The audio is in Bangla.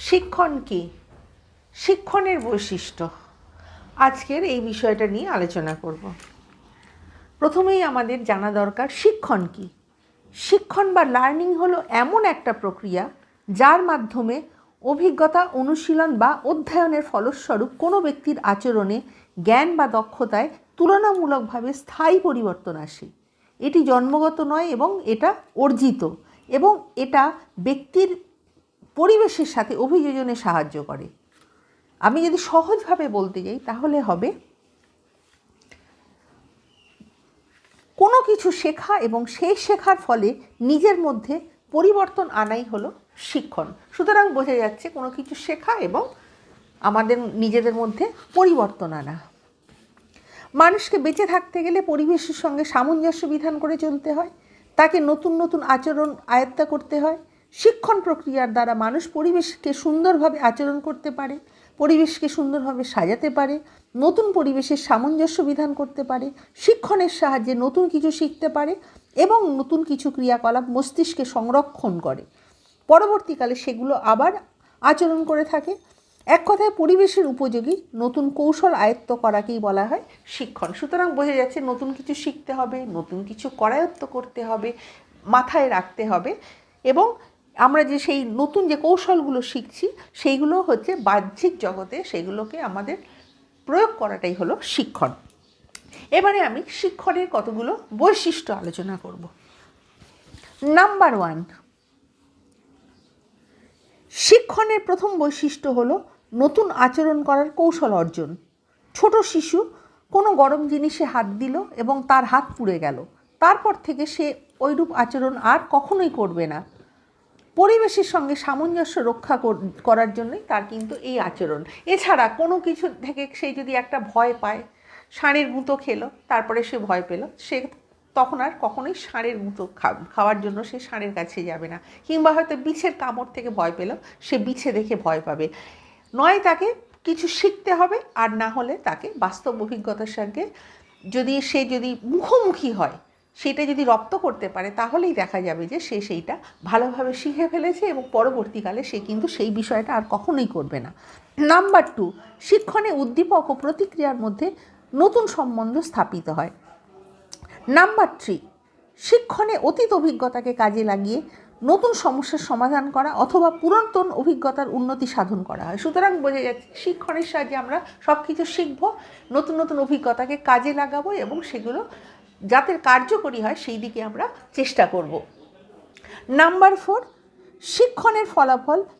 শিক্ষণ কি? শিক্ষণের বৈশিষ্ট্য। আজকের এই বিষয়টা নিয়ে আলোচনা করব। প্রথমেই আমাদের জানা দরকার শিক্ষণ কি? শিক্ষণ বা লার্নিং হলো এমন একটা প্রক্রিয়া যার মাধ্যমে অভিজ্ঞতা অনুশীলন বা অধ্যয়নের ফলস্বরূপ কোনো ব্যক্তির আচরণে জ্ঞান বা দক্ষতায় তুলনামূলকভাবে স্থায়ী পরিবর্তন আসে। এটি জন্মগত নয় এবং এটা অর্জিত এবং এটা ব্যক্তির পরিবেশের সাথে অভিযোজনে সাহায্য করে। আমি যদি সহজভাবে বলতে যাই, তাহলে হবে, কোনো কিছু শেখা এবং সেই শেখার ফলে নিজের মধ্যে পরিবর্তন আনাই হলো শিক্ষণ। সুতরাং বোঝা যাচ্ছে কোনো কিছু শেখা এবং আমাদের নিজেদের মধ্যে পরিবর্তন আনা। মানুষকে বেঁচে থাকতে গেলে পরিবেশের সঙ্গে সামঞ্জস্য বিধান করে চলতে হয়। তাকে নতুন নতুন আচরণ আয়ত্তা করতে হয়। শিক্ষণ প্রক্রিয়ার দ্বারা মানুষ পরিবেশকে সুন্দরভাবে আচরণ করতে পারে, পরিবেশকে সুন্দরভাবে সাজাতে পারে, নতুন পরিবেশের সামঞ্জস্য বিধান করতে পারে, শিক্ষণের সাহায্যে নতুন কিছু শিখতে পারে এবং নতুন কিছু ক্রিয়াকলাপ মস্তিষ্কে সংরক্ষণ করে। পরবর্তীকালে সেগুলো আবার আচরণ করে থাকে। এক কথায় পরিবেশের উপযোগী নতুন কৌশল আয়ত্ত করাকেই বলা হয় শিক্ষণ। সুতরাং বোঝা যাচ্ছে নতুন কিছু শিখতে হবে, নতুন কিছু করায়ত্ত করতে হবে, মাথায় রাখতে হবে এবং আমরা যে সেই নতুন যে কৌশলগুলো শিখছি, সেইগুলো হচ্ছে বাহ্যিক জগতে সেগুলোকে আমাদের প্রয়োগ করাটাই হলো শিক্ষণ। এবারে আমি শিক্ষণের কতগুলো বৈশিষ্ট্য আলোচনা করব। নাম্বার ওয়ান শিক্ষণের প্রথম বৈশিষ্ট্য হলো নতুন আচরণ করার কৌশল অর্জন। ছোট শিশু কোনো গরম জিনিসে হাত দিল এবং তার হাত পুড়ে গেল। তারপর থেকে সে ওইরূপ আচরণ আর কখনোই করবে না। পরিবেশের সঙ্গে সামঞ্জস্য রক্ষা কর- করার জন্যই তার কিন্তু এই আচরণ। এছাড়া কোনো কিছু থেকে সে যদি একটা ভয় পায়, ষাঁড়ের গুঁতো খেলো, তারপরে সে ভয় পেল, সে তখন আর কখনোই ষাঁড়ের গুঁতো খাওয়ার জন্য সে ষাঁড়ের কাছে যাবে না। কিংবা হয়তো বিছের কামড় থেকে ভয় পেল, সে বিছে দেখে ভয় পাবে। নয় তাকে কিছু শিখতে হবে, আর না হলে তাকে বাস্তব অভিজ্ঞতার সঙ্গে যদি সে যদি মুখোমুখি হয় সেটা যদি রপ্ত করতে পারে, তাহলেই দেখা যাবে যে সে সেইটা ভালোভাবে শিখে ফেলেছে এবং পরবর্তীকালে সে কিন্তু সেই বিষয়টা আর কখনোই করবে না। নাম্বার টু শিক্ষণে উদ্দীপক ও প্রতিক্রিয়ার মধ্যে নতুন সম্বন্ধ স্থাপিত হয়। নাম্বার থ্রি শিক্ষণে অতীত অভিজ্ঞতাকে কাজে লাগিয়ে নতুন সমস্যার সমাধান করা অথবা পুরাতন অভিজ্ঞতার উন্নতি সাধন করা হয়। সুতরাং বোঝা যাচ্ছে শিক্ষণের সাহায্যে আমরা সব কিছু শিখব, নতুন নতুন অভিজ্ঞতাকে কাজে লাগাবো এবং সেগুলো যাতে কার্যকরী হয় সেই দিকে আমরা চেষ্টা করব। নাম্বার ফোর শিক্ষণের ফলাফল